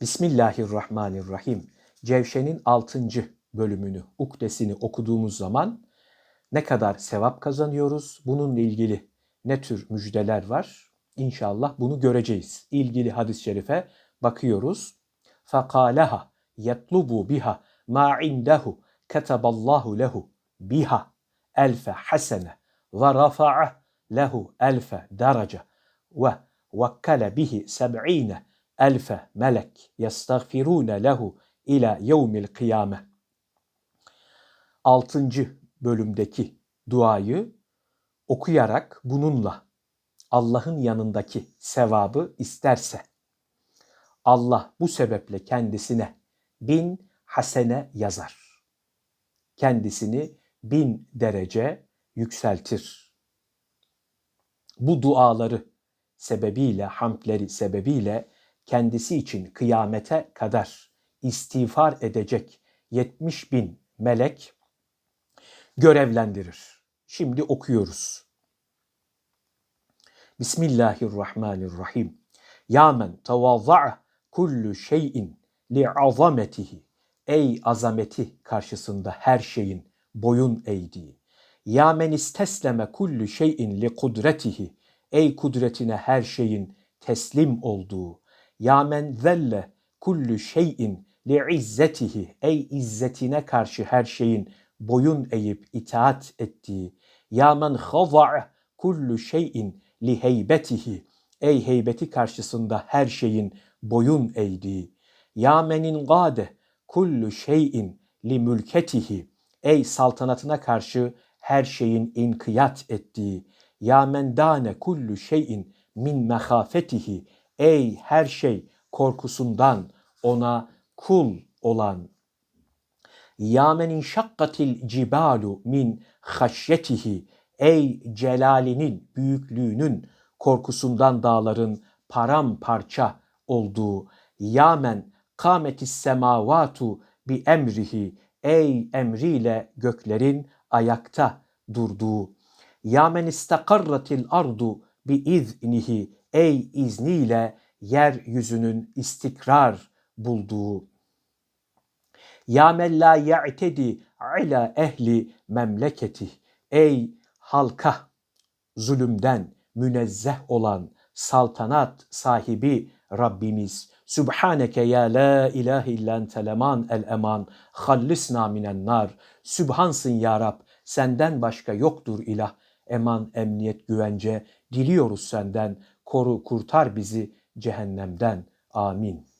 Bismillahirrahmanirrahim. Cevşe'nin 6. bölümünü, ukdesini okuduğumuz zaman ne kadar sevap kazanıyoruz? Bununla ilgili ne tür müjdeler var? İnşallah bunu göreceğiz. İlgili hadis-i şerife bakıyoruz. فَقَالَهَا يَطْلُبُ بِهَا مَا عِنْدَهُ كَتَبَ اللّٰهُ لَهُ بِهَا أَلْفَ حَسَنَةً وَرَفَعَ لَهُ أَلْفَ دَرَجَةً وَوَكَّلَ بِهِ سَبْعِينَ elfe melek yestagfirune lehu ila yevmil kıyame. Altıncı bölümdeki duayı okuyarak bununla Allah'ın yanındaki sevabı isterse Allah bu sebeple kendisine bin hasene yazar. Kendisini bin derece yükseltir. Bu duaları sebebiyle, hamdleri sebebiyle kendisi için kıyamete kadar istiğfar edecek 70 bin melek görevlendirir. Şimdi okuyoruz. Bismillahirrahmanirrahim. Ya men tevazza'a kullu şeyin li azametihi. Ey azameti karşısında her şeyin boyun eğdiği. Ya men istesleme kullu şeyin li kudretihi. Ey kudretine her şeyin teslim olduğu. Ya men zelle kullu şeyin li izzetihi. Ey izzetine karşı her şeyin boyun eğip itaat ettiği. Ya men haza'a kullu şeyin li heybetihi. Ey heybeti karşısında her şeyin boyun eğdiği. Ya menin gade kullu şeyin li mülketihi. Ey saltanatına karşı her şeyin inkiyat ettiği. Ya men dane kullu şeyin min mehafetihi. Ey her şey korkusundan ona kul olan. Ya men inşakkatil cibalu min haşyetihi. Ey celalinin, büyüklüğünün korkusundan dağların paramparça olduğu. Ya men kâmetis semavatu bi emrihi. Ey emriyle göklerin ayakta durduğu. Ya men istakarratil ardu bi iznihi ey izniyle yeryüzünün istikrar bulduğu. Ya men la ya'tedi ala ehli memleketi. Ey halka zulümden münezzeh olan saltanat sahibi Rabbimiz. Sübhaneke ya la ilahe illen teleman el eman hallisna minen nar. Sübhansın ya Rab senden başka yoktur ilah. Eman, emniyet, güvence diliyoruz senden koru kurtar bizi cehennemden. Amin.